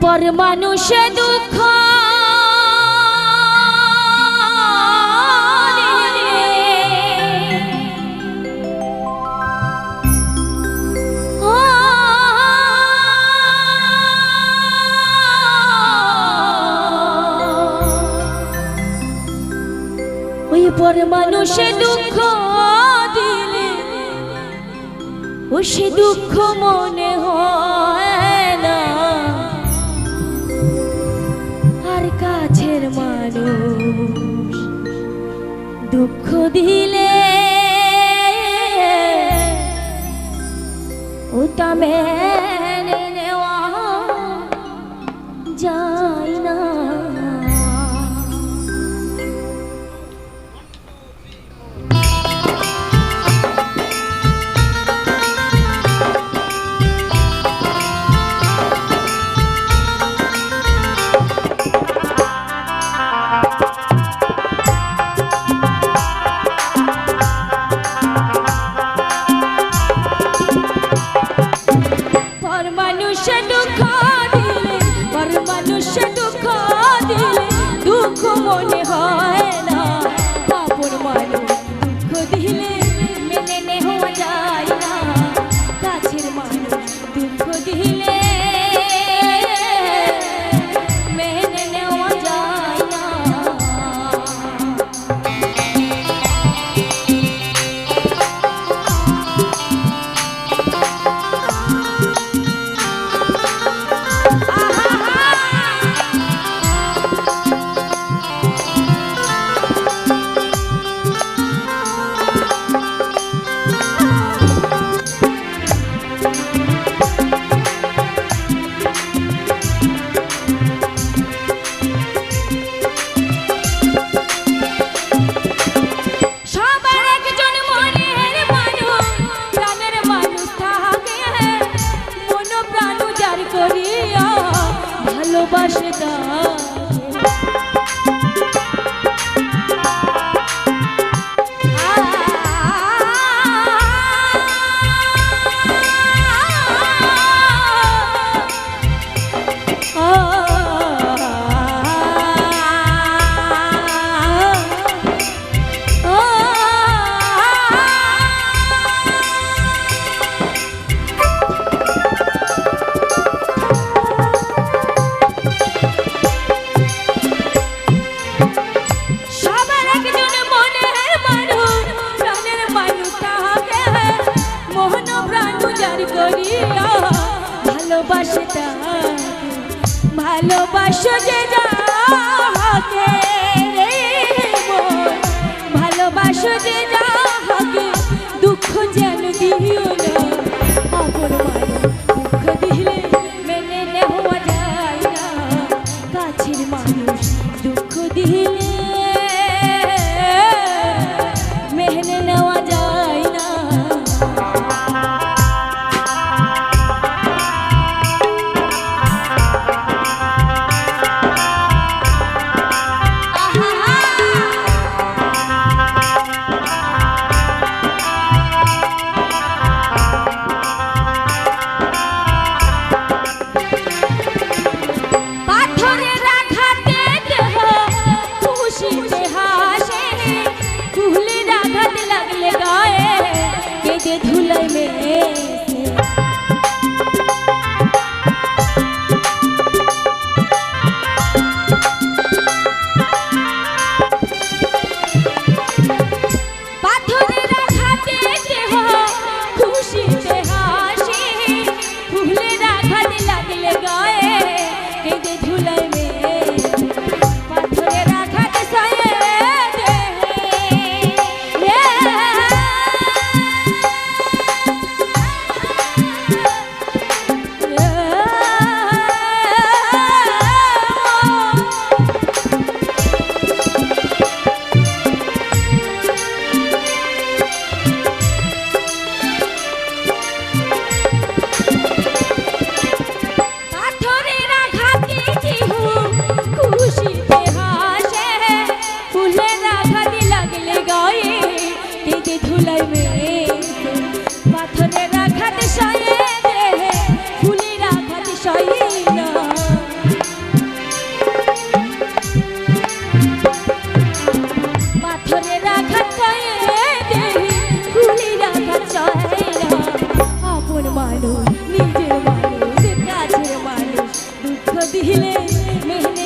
পর মানুষে দুঃখ। পর মানুষে দুঃখ দিলে ও সে দুঃখ মনে O também ভালোবাসে দা ভালোবাসো যে যা দেখিলে